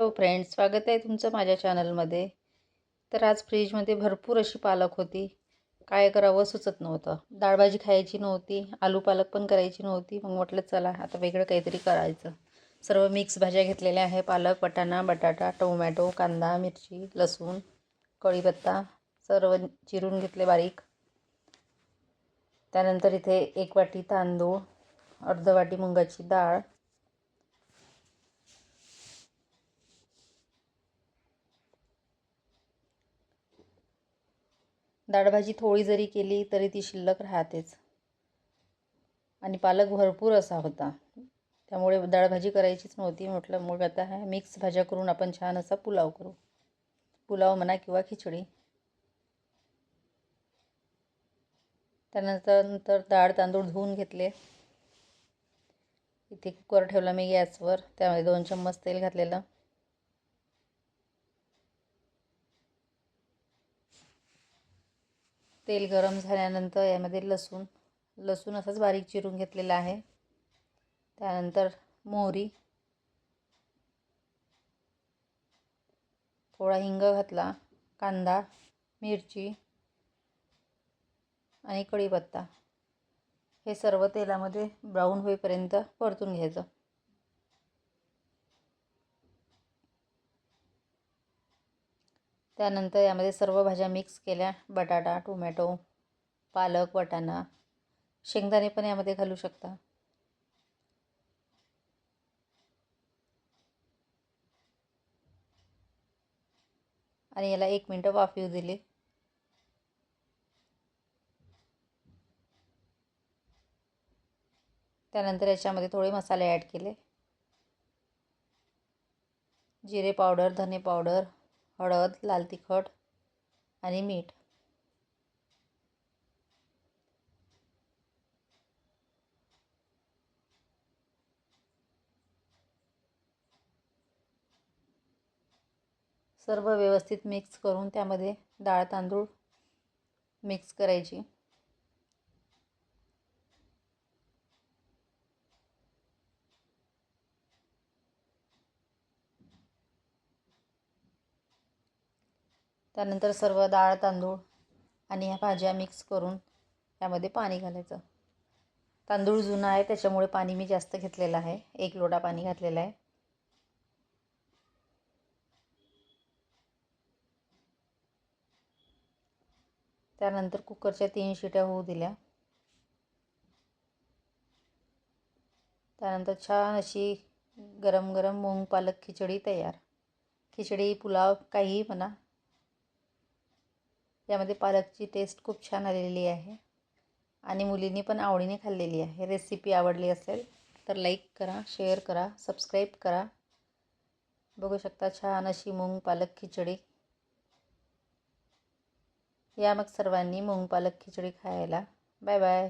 Hello friends स्वागत आहे तुमचं माझ्या चॅनलमध्ये तर आज फ्रीजमध्ये भरपूर अशी पालक होती. काय करावं सुचत नव्हतं. डाळभाजी खायची नव्हती आलू पालक पण करायची नव्हती. मग म्हटलं चला आता वेगळं काहीतरी करायचं. सर्व मिक्स भाज्या घेतलेल्या आहे पालक वटाणा बटाटा टोमॅटो कांदा मिरची लसूण कढीपत्ता सर्व चिरून घेतले बारीक. त्यानंतर इथे एक वाटी तांदूळ अर्ध वाटी मुगाची डाळ डाळभाजी थोडी जरी केली तरी ती शिल्लक राहतेच. आणि पालक भरपूर असा होता. त्यामुळे डाळभाजी करायचीच नव्हती. म्हटलं मग आता ह्या मिक्स भाज्या करून आपण छान असा पुलाव करू. पुलाव म्हणा किंवा खिचडी. त्यानंतर नंतर डाळ तांदूळ धुवून घेतले. इथे कुकर ठेवला मी गॅसवर. त्यामध्ये दोन चम्मच तेल घातलेलं. तेल गरम झाल्यानंतर यामध्ये लसूण लसूण असंच बारीक चिरून घेतलेला आहे. त्यानंतर मोहरी थोडा हिंग घातला कांदा मिरची आणि कढीपत्ता. हे सर्व तेलामध्ये ब्राऊन होईपर्यंत परतून घ्यायचं. त्यानंतर यामध्ये सर्व भाज्या मिक्स केल्या. बटाटा टोमॅटो पालक वाटाणा. शेंगदाणे पण यामध्ये घालू शकता. आणि याला एक मिनटं वाफ येऊ दिली. त्यानंतर याच्यामध्ये थोडे मसाले ॲड केले. जिरे पावडर धने पावडर हळद लाल तिखट आणि मीठ. सर्व व्यवस्थित मिक्स करून त्यामध्ये डाळ तांदूळ मिक्स करायची. त्यानंतर सर्व डाळ तांदूळ आणि ह्या भाज्या मिक्स करून त्यामध्ये पाणी घालायचं. तांदूळ जुना आहे त्याच्यामुळे पाणी मी जास्त घेतलेलं आहे. एक लोटा पाणी घातलेलं आहे. त्यानंतर कुकरच्या तीन शिट्या होऊ दिल्या. त्यानंतर छान अशी गरम गरम मूंग पालक खिचडी तयार. खिचडी पुलाव काहीही म्हणा. यामध्ये पालकची टेस्ट खूप छान आलेली आहे. आणि मुलींनी पण आवडीने खाल्लेली आहे. रेसिपी आवडली असेल तर लाईक करा शेअर करा सबस्क्राईब करा. बघू शकता छान अशी मूंग पालक खिचडी. या मग सर्वांनी मूंग पालक खिचडी खायला. Bye bye